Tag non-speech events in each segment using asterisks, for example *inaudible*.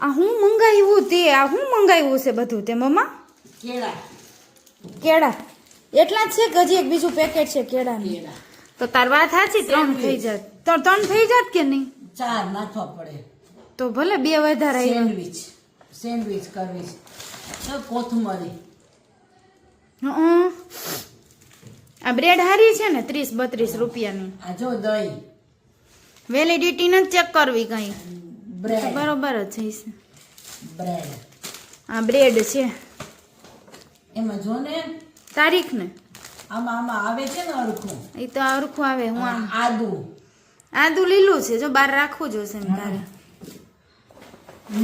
આ હું મંગાવ્યું તે આ હું મંગાવ્યું છે બધું તે મમ્મા? કેળા. કેળા. એટલા જ છે કે હજી એક બીજું પેકેટ છે કેળાની? તો તાર વાત સાચી ત્રણ થઈ જાત. તો ત્રણ થઈ જાત કે નહીં? ચાર નાખવા પડે. તો ભલે બે વધારે સેન્ડવિચ સેન્ડવિચ કરવી છે. કોથમરી. હં. આ બ્રેડ હારી છે ને ત્રીસ બત્રીસ રૂપિયાની. આ જો દહીં. વેલિડિટી ન ચેક કરવી કઈ. બ્રેડ બરોબર જ છે બ્રેડ આ બ્રેડ છે. એમાં જો ને તારીખ ને? આમાં આમાં આવે છે ને અરખું? એ તો અરખું આવે હું આમ. આદુ. આદુ લીલું છે જો બહાર રાખવું જોશે એમ તારે.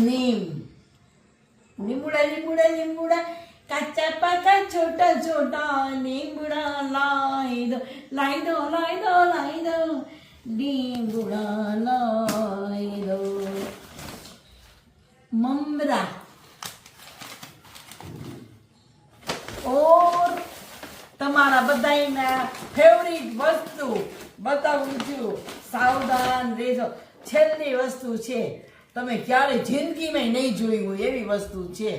નીમ. લીંબુડા લીંબુડા લીંબુડા. કાચા પાકા છોટા છોટા. લીંબુડા લાઈ દો લાઈ દો લાઈ દો લાઈ દો લીંબુડા લાઈ દો મમરા ઓર તમારા બધાયના ફેવરિટ વસ્તુ બતાવું છું સાવધાન રહેજો છેલ્લી વસ્તુ છે તમે ક્યારે જિંદગીમાં નહીં જોઈ હોય એવી વસ્તુ છે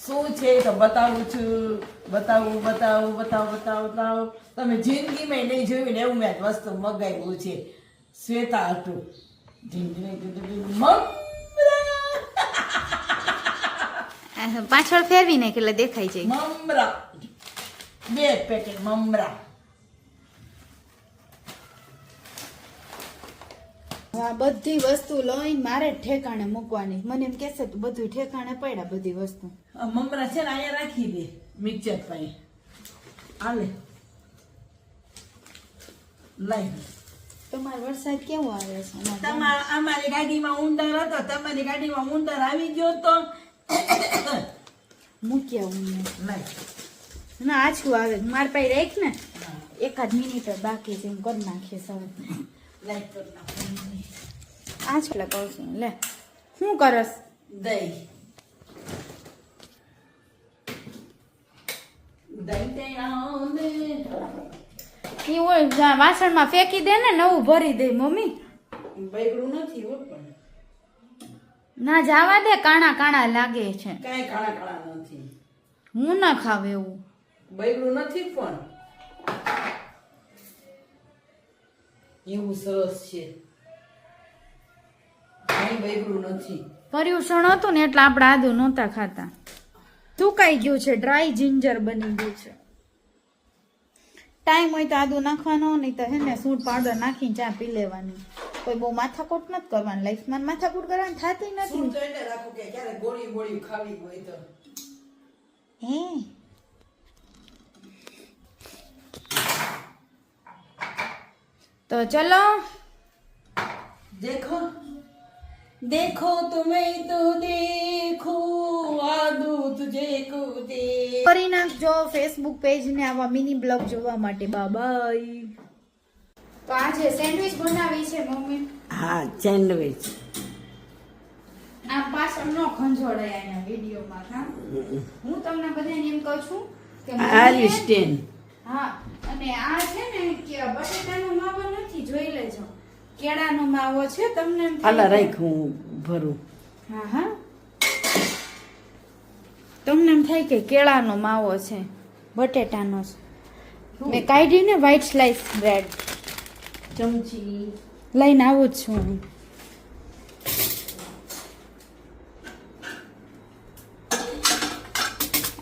શું છે તો બતાવું છું બતાવું બતાવું બતાવું બતાવું બતાવું તમે જિંદગીમાં નહીં જોયું ને એવું મેં વસ્તુ મગાવ્યું છે શ્વેતા હતું મગ પાછળ ફેરવી નાખ એટલે દેખાય છે મમરા. બે પેકેટ મમરા. આ બધી વસ્તુ લઈને મારે જ ઠેકાણે મૂકવાની. મને એમ કહેશે તું બધું ઠેકાણે પડ્યા બધી વસ્તુ. મમરા છે ને અહીંયા રાખી દે મિક્સર પાસે આલે લઈ તમારો વરસાદ કેવો આવે છે? તમારા અમારી ગાડીમાં ઉંદર હતો તમારી ગાડીમાં ઉંદર આવી ગયો તો મૂક્યા હું ના આછું આવે. માર પાસે રાખ ને. એકાદ મિનિટ બાકી છે કરી નાખીએ સૌ એટલે કહું છું લે. શું કરસ? દહીં. વાસણમાં ફેંકી દે ને નવું ભરી દે મમ્મી. બગડું નથી ના જાવા દે કાણા કાણા લાગે છે. કાંઈ કાણા કાણા નથી. હું ના ખાવ એવું. બગડું નથી પણ. એવું સરસ છે. કાંઈ બગડું નથી. પર્યુષણ હતું ને એટલે આપણે આદુ નહોતા ખાતા. સુકાઈ ગયું છે ડ્રાય જિંજર બની ગયું છે. ટાઈમ હોય તો આદુ નાખવાનો નહીં તો હે ને સૂટ પાવડર નાખીને ચા પી લેવાની. કોઈ બહુ માથાકૂટ નથી કરવાની લાઈફમાં માથાકૂટ કરવાની થતી શું નથી તો એને રાખું કે ક્યારે ગોળી ગોળી ખાવી હોય તો હે તો ચલો देखो देखो तुम्हें तो देखो आदू तुझे को दे કરી નાખજો ફેસબુક પેજ ને આવા મિની બ્લોગ જોવા માટે બાય તો આજે સેન્ડવિચ બનાવી છે મમ્મી? હા સેન્ડવિચ. આ પાછળ નો ખંજોળાય એના વિડીયોમાં હા? હું તમને બધાને એમ કહું છું કે આ સ્ટેન હા અને આ છે ને કે બટેટાનો માવો નથી જોઈ લેજો. કેળાનો માવો છે તમને આલા રાખ હું ભરું. હા હા. તમને એમ થાય કે કેળાનો માવો છે બટેટાનો છે. મેં કાઢી ને વ્હાઈટ સ્લાઇસ બ્રેડ ચમચી. લઈને આવું છું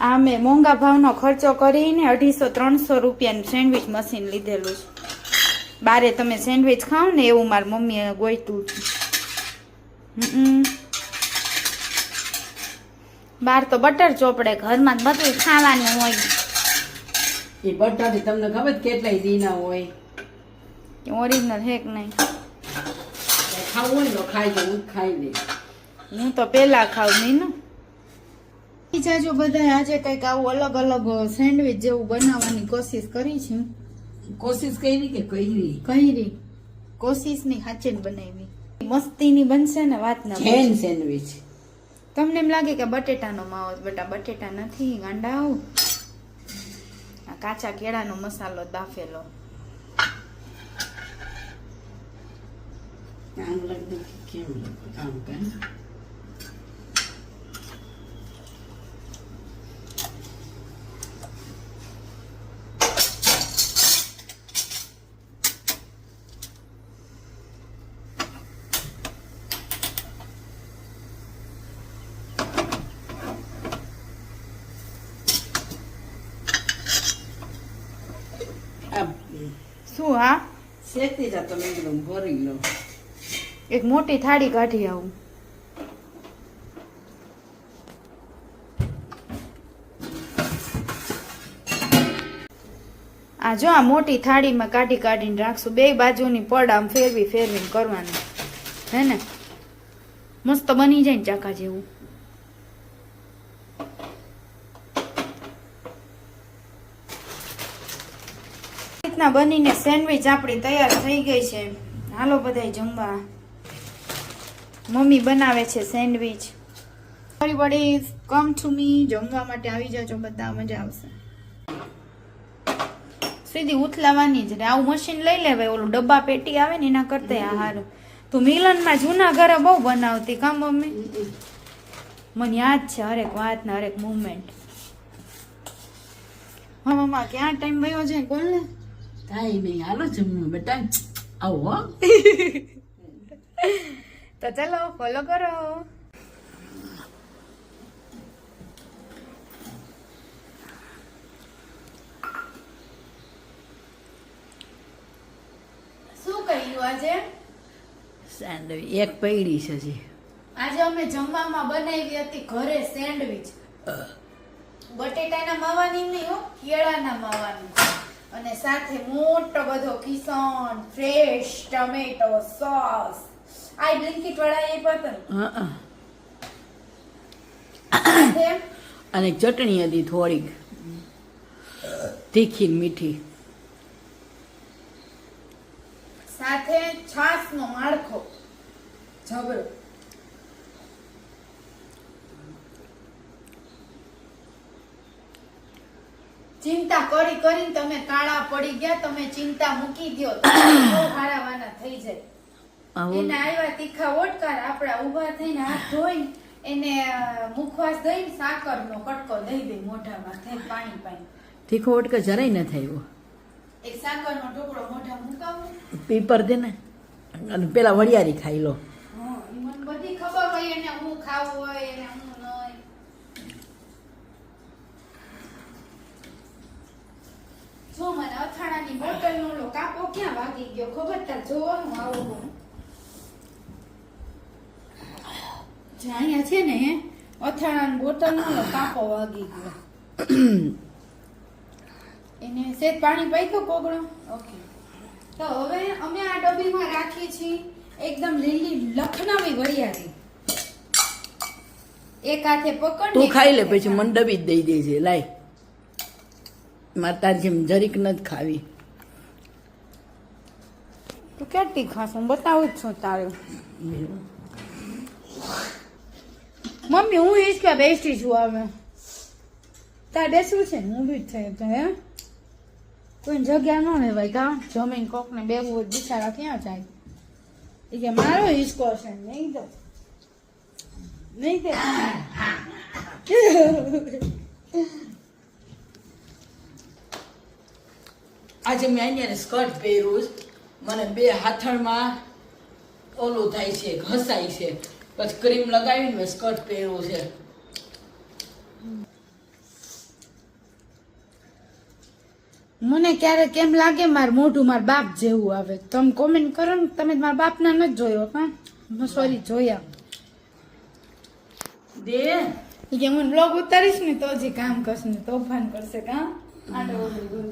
આ મેં મોંઘા ભાવનો ખર્ચો કરીને અઢીસો ત્રણસો રૂપિયાનું સેન્ડવિચ મશીન લીધેલું છે. બારે તમે સેન્ડવિચ ખાઓ ને એવું મારી મમ્મીએ ગોઈતું છે. બાર તો બટર ચોપડે ઘરમાં બધું ખાવાનું હોય. એ બટર તમને ખબર કેટલાય દીના હોય? ઓરિજિનલ હેક કે નહીં. ખાવું હોય તો ખાઈ હું ખાઈ લઈશ. હું તો પેલા ખાઉં નહીં ને? બીજા જો બધા આજે કંઈક આવું અલગ અલગ સેન્ડવિચ જેવું બનાવવાની કોશિશ કરી છે. કોશિશ કરી કે કરી? કરી. કોશિશની હાચે બનાવી. મસ્તીની બનશે ને વાત ના જૈન સેન્ડવીચ. તમને એમ લાગે કે બટેટાનો માવો બટા બટેટા નથી ગાંડા આ કાચા કેળાનો મસાલો I'm like the camera open. Suha, siete già tornati in un. એક મોટી થાળી કાઢી આવું. આ જો આ મોટી થાળીમાં કાઢી કાઢીને રાખશું. બે બાજુની પડ આમ ફેરવી ફેરવીને કરવાનું. હે ને? મસ્ત બની જાય ને ચાકા જેવું. રીતના બનીને સેન્ડવિચ આપણી તૈયાર થઈ ગઈ છે. હાલો બધાય જમવા. મમ્મી બનાવે છે sandwich. everybody come to me જમવા માટે આવી જાજો બધા મજા આવશે. સીધી ઉથલાવાની જ ને આવું મશીન લઈ લેવાય ઓલું ડબ્બા પેટી આવે ને એના કરતા આ હારું. તું મિલનમાં જૂના ઘરે બહુ બનાવતી કા મમ્મી? મને યાદ છે હરેક વાત ને હરેક મુવમેન્ટ હા મમ્મા ક્યાં ટાઈમ ગયો છે? કોણ ને. કાંઈ નહીં હાલો જમવા બેટા. આવો હો. *laughs* તો ચલો ફોલો કરો. શું કર્યું આજે? સેન્ડવીચ એક પૈડી છે આજે અમે જમવામાં બનાવી હતી ઘરે સેન્ડવિચ. બટેટાના માવાની નહીં હો કેળાના માવાની. અને સાથે મોટો બધો કિસણ ફ્રેશ ટમેટો સોસ. આ બ્લિંકિટ વાળા એ હા અને ચટણી હતી થોડીક. તીખી મીઠી. સાથે છાસ નો માળખો. જબરો. ચિંતા કરી કરીને તમે કાળા પડી ગયા તમે ચિંતા મૂકી દો તમે હારાવાના થઈ જાય. એને આવ્યા તીખા ઓટકાર આપણા ઊભા થઈને હાથ ધોઈને એને મુખવાસ દઈને સાકરનો કટકો દઈ દે મોઢામાં થઈ પાણી પાણી તીખો ઓટકો જરાય ન થયો એક સાકરનો ટુકડો મોઢા મુકાવો. પીપર દે ને અને પેલા વડિયારી ખાઈ લો. મને બધી ખબર હોય એને હું ખાવું હોય એને હું જો મને અથાણાની બોટલનો કાપો ક્યાં વાગી ગયો ખબર તાર? જોવાનું આવું અહીંયા છે ને અથાણાની બોટલનો કાપો વાગી ગયો. એને સેજ પાણી પાઈકો કોગળો? ઓકે. તો હવે અમે આ ડબ્બીમાં રાખી છીએ એકદમ લીલી લખનવી વરિયાળી. એક હાથે પકડ તું ખાઈ લે પછી મને ડબી જ દઈ દેજે લાય. મારે તારી જેમ જરીક નથી ખાવી. તું કેટલી ખાશું? બતાવું જ છું તારે. મમ્મી, હું ઈજ કે બેસી છું હવે. તાર બેસવું છે હું બી થઈ તો, હે? કોઈ જગ્યા ન લેવાય કા? જમીન કોક ને બેવું બિચારા ક્યાં જાય? એ કે મારો હિસકો છે નહીં તો. નહીં તે. આજે મેં અહીંયા સ્કર્ટ પહેર્યું મને બે હાથણમાં ઓલું થાય છે, ઘસાય છે. પછી ક્રીમ લગાવીને મેં સ્કર્ટ પહેર્યું છે. મને ક્યારેક કેમ લાગે માર મોઢું માર બાપ જેવું આવે. તમે કોમેન્ટ કરો ને તમે મારા બાપના નથી જોયો હા? સોરી જોયા દે. કે હું બ્લોગ ઉતારીશ ને તો જ કામ કરશે ને તોફાન કરશે કામ. આટો બધું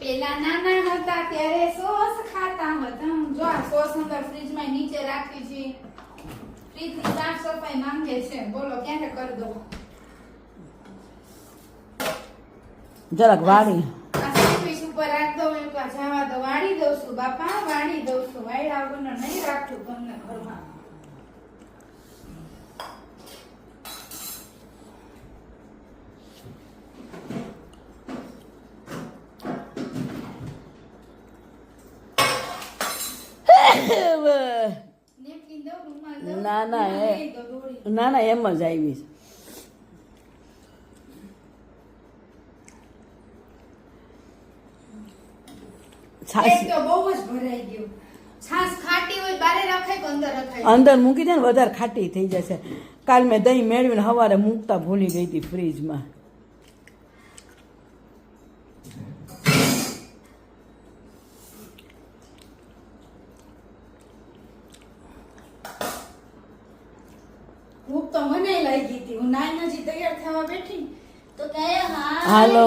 પેલા નાના હતા ત્યારે સોસ ખાતા હતા. જો આ સોસ અંદર ફ્રીજમાં નીચે રાખી છે. ફ્રીજની સાફ સફાઈ માંગે છે. બોલો ક્યારે કરી દો જરાક વાળી. ઉપર રાખ દો એમ જવા દો વાળી દઉં છું બાપા વાળી દઉં છું. વાયડા વગર નહીં રાખું તમને ઘરમાં નેપકિન દઉં રૂમાલ દઉં ના, ના, એ. લઈ દો દોરી. ના ના એમ જ આવી છે. અંદર મૂકી દે ને વધારે ખાટી થઈ જશે. કાલ મેં દહીં મેળવીને સવારે મૂકતા ભૂલી ગઈ હતી ફ્રીજમાં. ભૂખ તો મને લાગી હતી. હું નાઈ નજી તૈયાર થવા બેઠી. તો કહે હા હાલો.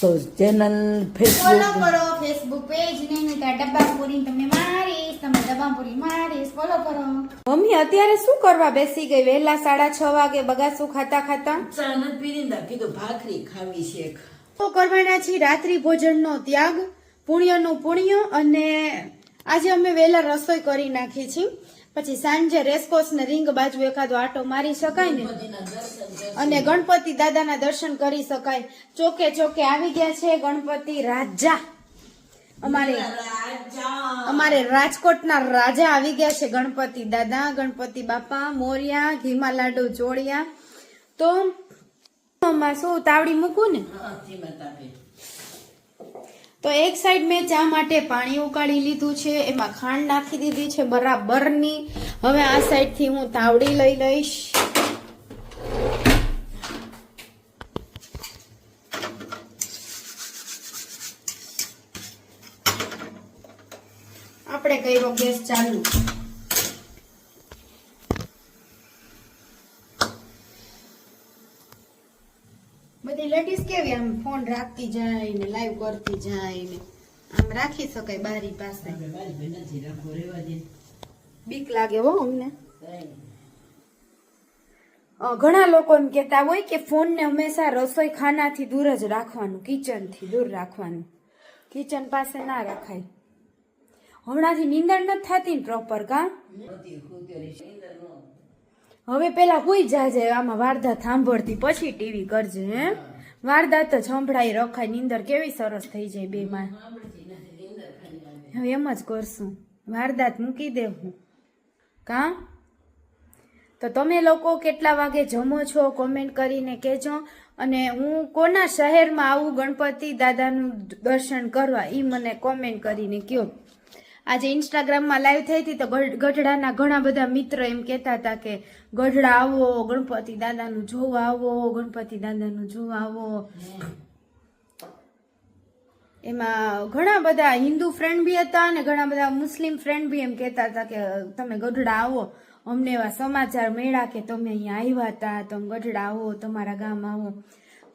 તો ચેનલ ફોલો ફેસબુક કરો ફેસબુક પેજ ને નહીં ડબ્બાપુરી ડબ્બા પૂરી તમને મારીશ તમે ડબ્બા પૂરી મારીશ. ફોલો કરો. મમ્મી અત્યારે શું કરવા બેસી ગઈ? વહેલા સાડા છ વાગે બગાસું ખાતા ખાતા? ચા નથી પીરીને કીધું ભાખરી ખાવી છે એક. તો કરવાના છીએ રાત્રિ ભોજનનો ત્યાગ પુણ્યનું પુણ્ય અને આજે અમે વહેલા રસોઈ કરી નાખી છીએ. પછી સાંજે રેસકોર્સ ને રિંગ બાજુ એકાદો આટો મારી શકાય ને? અને ગણપતિ દાદાના દર્શન કરી શકાય. ચોકે ચોકે આવી ગયા છે ગણપતિ રાજા. અમારે અમારે રાજકોટના રાજા આવી ગયા છે ગણપતિ દાદા, ગણપતિ બાપા, મોરિયા, ઘીમા લાડુ ચોળિયા તો શું, તાવડી મૂકું ને. તો એક સાઈડ મેં ચા માટે પાણી ઉકાળી લીધું છે, એમાં ખાંડ નાખી દીધી છે બરાબરની. હવે આ સાઈડથી હું તાવડી લઈ લઈશ. આપણે કર્યો ગેસ ચાલુ બધી લેડીઝ કેવી આમ ફોન રાખતી જાય ને લાઈવ કરતી જાય ને આમ રાખી શકાય બારી પાસે. બીક લાગે હો અમને. ઘણા લોકો એમ કહેતા હોય કે ફોનને હંમેશા રસોઈ ખાનાથી દૂર જ રાખવાનું કિચનથી દૂર રાખવાનું. કિચન પાસે ના રાખાય. હમણાંથી નીંદર નથી થતી ને પ્રોપર કા. હવે પેલા હુઈ જાજે આમાં વાર્તા સાંભળતી પછી ટીવી કરજે હે. વારદાત જ સંભળાઈ રખાય, નીંદર કેવી સરસ થઈ જાય બે માં એમ જ કરશું. વારદાત મૂકી દેવું કા? તો તમે લોકો કેટલા વાગે જમો છો? કોમેન્ટ કરીને કહેજો. અને હું કોના શહેરમાં આવું ગણપતિ દાદાનું દર્શન કરવા એ મને કોમેન્ટ કરીને કહો આજે ઇન્સ્ટાગ્રામમાં લાઈવ થઈ હતી તો ગઢ- ગઢડાના ઘણા બધા મિત્ર એમ કહેતા હતા કે, ગઢડા આવો, ગણપતિ દાદાનું જોવા આવો, ગણપતિ દાદાનું જોવા આવો. એમાં ઘણા બધા હિન્દુ ફ્રેન્ડ બી હતા અને ઘણા બધા મુસ્લિમ ફ્રેન્ડ બી એમ કહેતા હતા કે, તમે ગઢડા આવો, અમને એવા સમાચાર મળ્યા કે તમે અહીંયા આવ્યા હતા, તમે ગઢડા આવો, તમારા ગામ આવો.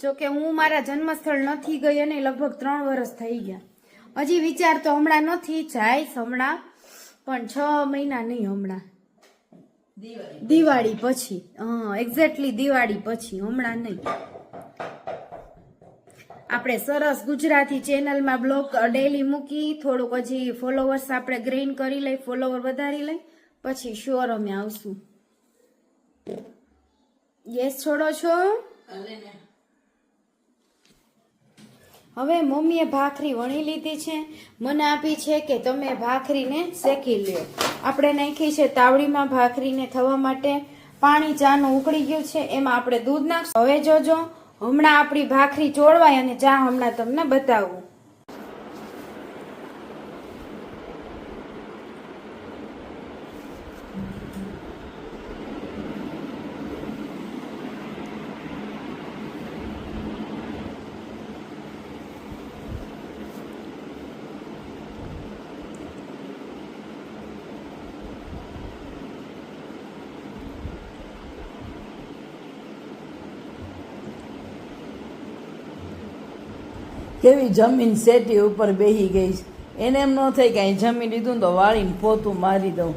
જો કે હું મારા જન્મસ્થળ નથી ગઈ અને લગભગ ત્રણ વર્ષ થઈ ગયા. હજી વિચાર તો હમણાં નથી જાય હમણાં પણ છ મહિના નહીં હમણાં. દિવાળી. પછી હા એક્ઝેક્ટલી દિવાળી પછી હમણાં નહીં. આપણે સરસ ગુજરાતી ચેનલમાં બ્લોગ ડેલી મૂકી થોડુંક હજી ફોલોવર્સ આપણે ગ્રેઇન કરી લઈ ફોલોવર વધારી લઈ પછી શ્યોર અમે આવશું. યસ છોડો છો? હવે મમ્મીએ ભાખરી વણી લીધી છે. મને આપી છે કે તમે ભાખરીને શેકી લ્યો. આપણે નાખી છે તાવડીમાં ભાખરીને થવા માટે. પાણી ચાનું ઉકળી ગયું છે, એમાં આપણે દૂધ નાખશું. હવે જોજો, હમણાં આપણી ભાખરી ચોળવાય અને ચા હમણાં તમને બતાવું. કેવી જમીન સેટી ઉપર બેહી ગઈ છે. એને એમ ન થાય કે અહીં જમી લીધું તો વાળીને પોતું મારી દઉં.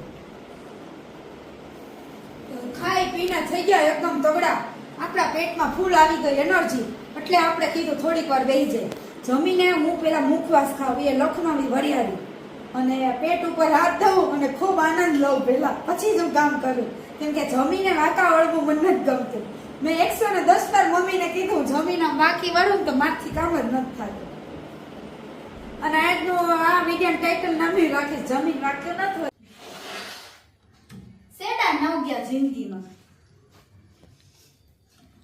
ખાઈ પીને થઈ ગયા એકદમ તગડા. આપણા પેટમાં ફૂલ આવી ગઈ એનર્જી. એટલે આપણે કીધું થોડીક વાર બેહી જાય. જમીને હું પેલા મુખવાસ ખાવ, એ લખનૌની વરિયાળી. અને પેટ ઉપર હાથ દઉં અને ખૂબ આનંદ લઉં પેલા પછી જ હું કામ કરું. કેમ કે જમીને વાતાવરણ મને નથી ગમતું. મેં એકસો ને દસ વાર મમ્મીને કીધું, જમીન બાકી વળું તો મારથી કામ જ નથી થતું. અને આજનું આ વીડિયો ટાઇટલ નામી રાખે, જમીન વાક્ય નથી હોય સેડા નવ ગયા જિંદગીમાં.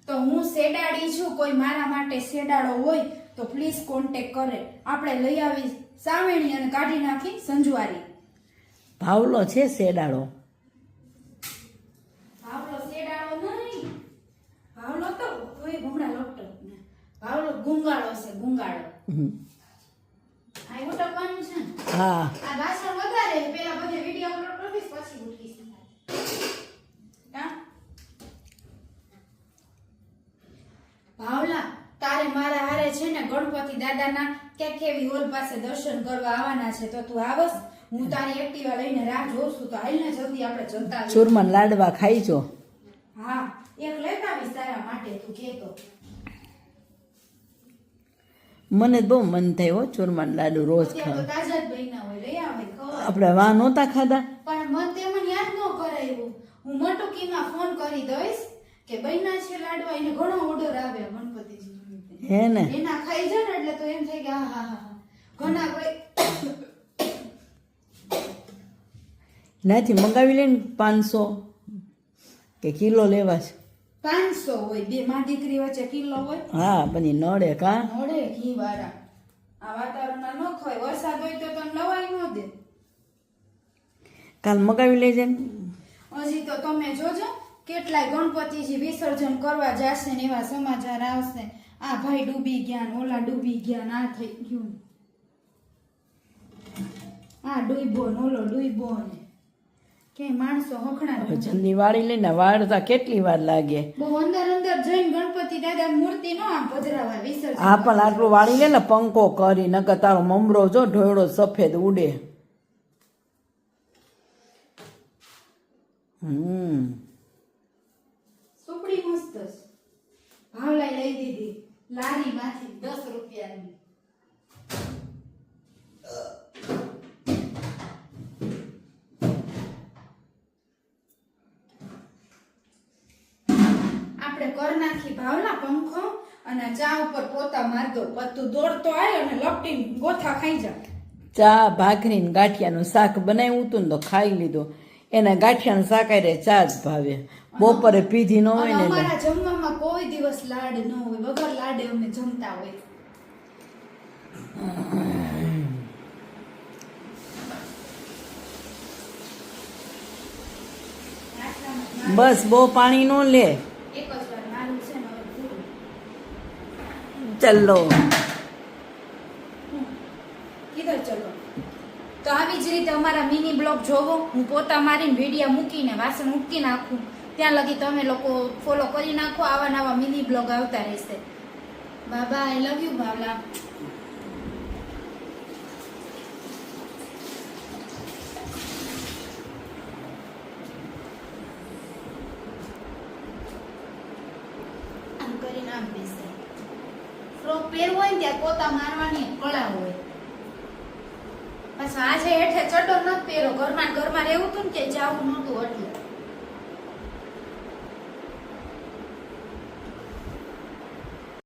તો હું સેડાડી છું, કોઈ મારા માટે સેડાડો હોય તો પ્લીઝ કોન્ટેક કરે. આપણે લઈ આવી સામેણી અને કાઢી નાખી સંજવારી ભાવલો છે શેડાળો ભાવલો ગુંગાળો છે ગુંગાળો. આ ઉટકવાનું છે હા. આ વાસણ વધારે પેલા બધે વિડિયો અપલોડ કરીશ પછી ઉટકીશ ભાવલા તારે મારા હારે છે ને ગણપતિ દાદાના ક્યાંક એવી હોલ પાસે દર્શન કરવા આવવાના છે તો તું આવસ. હું તારી એક્ટિવા લઈને રાહ જોઉં છું તો હાલ ને જલ્દી આપણે જતા સુરમન લાડવા ખાઈ જો. હા એક લેતા આવીશ તારા માટે તું કેતો. મને બહુ મન થયો હો લાડુ રોજ ખાવા. આપણે વા નહોતા ખાધા. પણ મન તે મને યાદ ન કરાયું. હું મોટુકીમાં ફોન કરી દઈશ કે બૈના છે લાડવા એને ઘણો ઓર્ડર આવે ગણપતિજી હે ને? એના ખાઈ જાય ને એટલે તો એમ થાય કે હા હા હા. ઘણા કોઈ નાથી મંગાવી લઈને પાંચસો કે કિલો લેવા છે. પાંચસો હોય બે માં દીકરી વચ્ચે કિલો હોય. હા બની નડે કા? નડે ઘી વાળા આ વાતાવરણમાં ન ખવાય. વરસાદ હોય તો તમને લવાય ન દે. કાલ મગાવી લેજે. હજી તો તમે જોજો કેટલાય ગણપતિજી વિસર્જન કરવા જશે ને એવા સમાચાર આવશે. આ ભાઈ ડૂબી ગયા ને ઓલા ડૂબી ગયા ને આ થઈ ગયું. આ ડૂબો ને ઓલો ડૂબો ને. કે માણસો હખણા જલ્દી વાળી લઈને વાળતા કેટલી વાર લાગે? બહુ અંદર અંદર જઈને ગણપતિ દાદા મૂર્તિ નો આમ પધરાવા વિસર્જન હા પણ આટલું વાળી લે ને પંખો કરી નકર તારો મમરો જો ઢોળો સફેદ ઉડે. હમ. સુપડી મસ્ત ભાવલાઈ લઈ દીધી. લારી માંથી દસ રૂપિયાની. આપણે કર નાખી ભાવલા પંખો અને ચા ઉપર પોતા માર દો પત્તું દોડતો આવે અને લપટીને ગોથા ખાઈ જા. ચા ભાખરી ને ગાંઠિયાનું શાક બનાવ્યું હતું ને તો ખાઈ લીધું. એના ગાંઠિયાનું શાક રે ચા જ ભાવે. બપોરે પીધી ન હોય ને અમારા જમવામાં કોઈ દિવસ લાડ ન હોય. વગર લાડે અમે જમતા હોય. બસ બહુ પાણી નો લે. એક જ વાર મારું છે ને હવે પૂરું ચલો કિધર ચલો તો આવી જ રીતે અમારા મિની બ્લોગ જોવો. હું પોતા મારીને વિડીયા મૂકીને વાસણ મૂકી નાખું. ત્યાં લગી તમે લોકો ફોલો કરી નાખો. આવા નવા મિની બ્લોગ આવતા રહેશે. બાબા આઈ લવ યુ બાવલા આમ કરીને આમ બેસે ફ્રોક પહેરવો હોય ને ત્યાં પોતા મારવાની કળા હોય. પાછા આજે હેઠે ચડો નથી પહેરો. ઘરમાં ને ઘરમાં રહેવું હતું ને કે જાવું નહોતું એટલે.